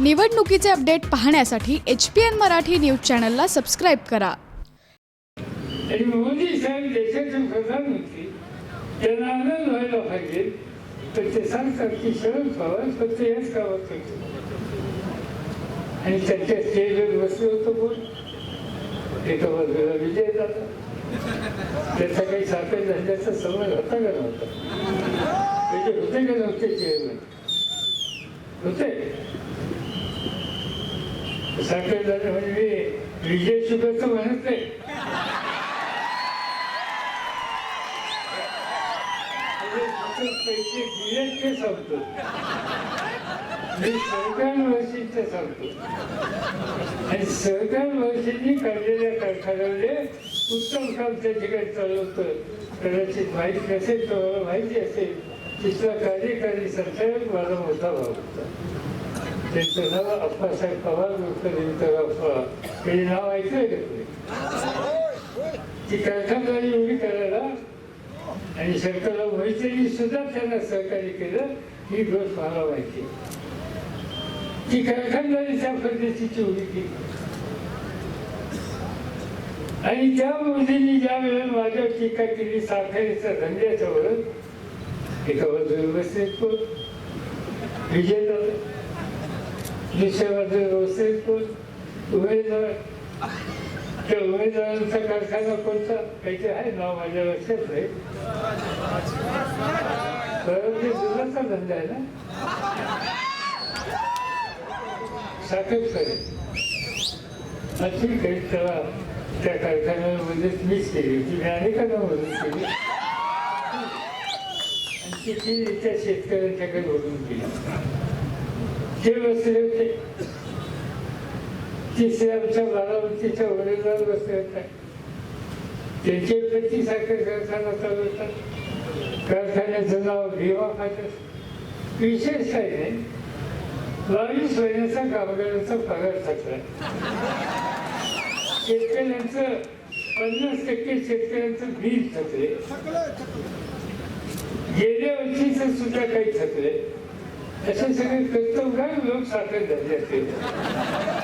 निवडणुकीचे अपडेट पाहण्यासाठी H P N Marathi news चॅनलला सबस्क्राईब करा. आणि मोदी साहेब देशाचे प्रधानमंत्री त्यांना आनंद व्हायला पाहिजे तर ते सांगतात की शरद पवार फक्त याच गावात करतो आणि त्यांच्या स्टेजवर बसले होतो कोण? एका बाजूला विजय जाता त्याचा काही साखर झाल्याचा समज होता का नव्हता? त्याचे होते का नव्हते चेअरमन होते. साखर झाले म्हणजे मी विजय शुभेच्छा म्हणत नाही. पैसे दिले ते सांगतो. मी सहकार वर्षीचे सांगतो. आणि सहकार वर्षींनी काढलेल्या कारखान्यामध्ये उत्तम काम त्या ठिकाणी चालवतं कदाचित माहीत नसेल तर माहिती असेल तिथला कार्यकारी माझा होता नाव अप्पासाहेब पवार अप्पा हे नाव ऐकलंय का तुम्ही ती कारखानदारी उभी करायला आणि शंकरराव मोहितेंनी सुद्धा त्यांना सहकार्य केलं ही गोष्ट मला माहिती ती कारखानदारी त्या पद्धतीची उभी केली आणि त्या मोदींनी ज्या वेळेला माझ्यावर टीका केली साखरेच्या धंद्याच्यावर एका बाजूला बसले कोण विजय दादा दुसऱ्या बाजूला उमेदवार. त्या उमेदवारांचा कारखाना कोणता? काहीतरी आहे नाव माझ्या लक्षात नाही. परंतु ते दुधाचा धंदा आहे ना? साखर करे अशी काही त्याला त्या कारखान्यामध्ये मीच केली होती. मी अनेकांना मदत केली. आणि शेतकऱ्यांच्याकडे ओढून गेले ते बसले होते तिसरे आमच्या बारामतीच्या वडीलवर बसले होते त्यांचे पती साखर कारखाना चालवतात कारखान्याचं नाव भीमा फाटस विशेष काय नाही बावीस महिन्याचा कामगारांचा पगार थकला शेतकऱ्यांचं पन्नास टक्के शेतकऱ्यांचं बिल थकले गेल्या वर्षीच सुद्धा काही थकले असे सगळे कर्तव्य लोक साखर झाले असते